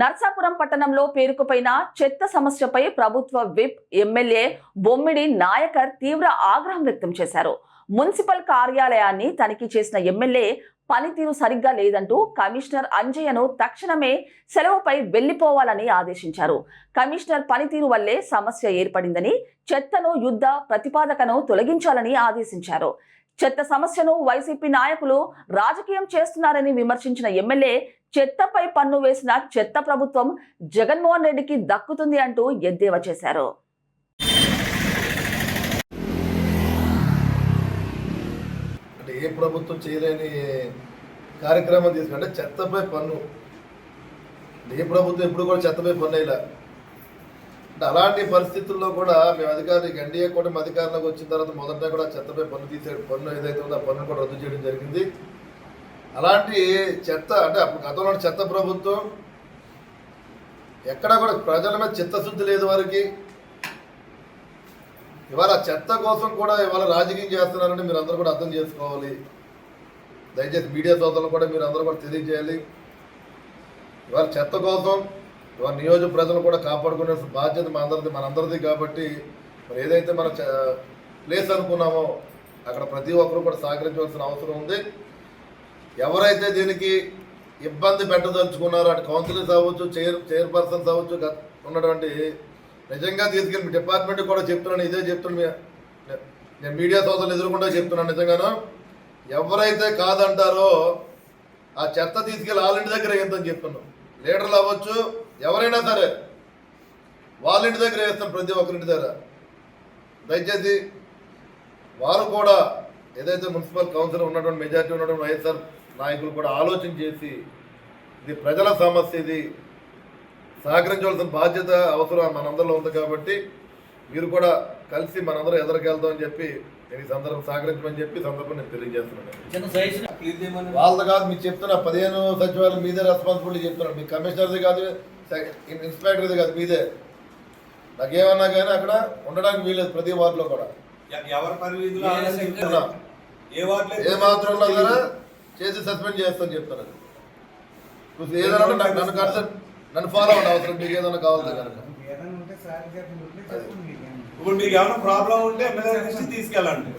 నర్సాపురం పట్టణంలో పేరుకుపోయిన చెత్త సమస్యపై ప్రభుత్వ విప్ ఎమ్మెల్యే బొమ్మిడి నాయకర్ తీవ్ర ఆగ్రహం వ్యక్తం చేశారు. మున్సిపల్ కార్యాలయాన్ని తనిఖీ చేసిన ఎమ్మెల్యే పనితీరు సరిగ్గా లేదంటూ కమిషనర్ అంజయ్యను తక్షణమే సెలవుపై వెళ్ళిపోవాలని ఆదేశించారు. కమిషనర్ పనితీరు వల్లే సమస్య ఏర్పడిందని చెత్తను యుద్ధ ప్రతిపాదకను తొలగించాలని ఆదేశించారు. చెత్త సమస్యను వైసీపీ నాయకులు రాజకీయం చేస్తున్నారని విమర్శించిన ఎమ్మెల్యే చెత్తపై పన్ను వేసిన చెత్త ప్రభుత్వం జగన్మోహన్ రెడ్డికి దక్కుతుంది అంటూ ఎద్దేవా చేశారు. అంటే ఏ ప్రభుత్వం చేయలేని కార్యక్రమం తీసుకుంటే చెత్తపై పన్ను. ఏ ప్రభుత్వం ఎప్పుడు కూడా చెత్తపై పన్ను వేయలే. అంటే అలాంటి పరిస్థితుల్లో కూడా మేము అధికారులు ఎన్డీఏ కూడా అధికారంలోకి వచ్చిన తర్వాత మొదట కూడా చెత్తపై పన్ను తీసే పన్ను ఏదైతే ఉందో ఆ పన్ను కూడా రద్దు చేయడం జరిగింది. అలాంటి చెత్త అంటే అప్పుడు గతంలో ఉన్న చెత్త ప్రభుత్వం ఎక్కడ కూడా ప్రజల మీద చిత్తశుద్ధి లేదు వారికి. ఇవాళ చెత్త కోసం కూడా ఇవాళ రాజకీయం చేస్తున్నారని మీరు అందరూ కూడా అర్థం చేసుకోవాలి. దయచేసి మీడియా సోదరులు కూడా మీరు అందరూ కూడా తెలియజేయాలి. ఇవాళ చెత్త కోసం ఇవాళ నియోజక ప్రజలు కూడా కాపాడుకునే బాధ్యత మా అందరిది మనందరిది కాబట్టి మరి ఏదైతే మన ప్లేస్ అనుకున్నామో అక్కడ ప్రతి ఒక్కరు కూడా సహకరించవలసిన అవసరం ఉంది. ఎవరైతే దీనికి ఇబ్బంది పెట్టదలుచుకున్నారో అటు కౌన్సిలర్స్ అవ్వచ్చు చైర్ చైర్పర్సన్స్ అవ్వచ్చు ఉన్నటువంటి నిజంగా తీసుకెళ్ళి మీ డిపార్ట్మెంట్ కూడా చెప్తున్నాను ఇదే చెప్తున్నాను నేను మీడియా సోదరులు ఎదురుకుండా చెప్తున్నాను నిజంగాను. ఎవరైతే కాదంటారో ఆ చెత్త తీసుకెళ్ళి వాళ్ళ ఇంటి దగ్గర వేద్దని చెప్తున్నాం. లీడర్లు అవ్వచ్చు ఎవరైనా సరే వాళ్ళ ఇంటి దగ్గర వేస్తాం ప్రతి ఒక్కరింటి దగ్గర. దయచేసి వారు కూడా ఏదైతే మున్సిపల్ కౌన్సిల్ ఉన్నటువంటి మెజారిటీ ఉన్నటువంటి వైఎస్ఆర్ నాయకులు కూడా ఆలోచన చేసి ఇది ప్రజల సమస్య ఇది సహకరించవలసిన బాధ్యత అవసరం మనందరిలో ఉంది కాబట్టి మీరు కూడా కలిసి మనందరం ఎదురుకెళ్తామని చెప్పి నేను ఈ సందర్భం సహకరించమని చెప్పి సందర్భం నేను తెలియజేస్తున్నాను. వాళ్ళది కాదు మీకు చెప్తున్నా పదిహేను సచివాలయం మీదే రెస్పాన్సిబిలిటీ చెప్తున్నాను మీ కమిషనర్ది కాదు ఇన్స్పెక్టర్ది కాదు మీదే. నాకేమన్నా కానీ అక్కడ ఉండడానికి వీలేదు ప్రతి వార్డులో కూడా. ఎవరి పరిమితిలో ఏ మాత్రం ఉన్నా సరే చేసి సస్పెండ్ చేస్తాను చెప్తాను. నువ్వు ఏదైనా నన్ను కన్సల్ట్ నన్ను ఫాలో అవ్వండి అవసరం మీకు ఏదైనా కావాలి కనుక. ఇప్పుడు మీకు ఏమైనా ప్రాబ్లం ఉంటే ఎమ్మెల్యే తీసుకెళ్ళండి.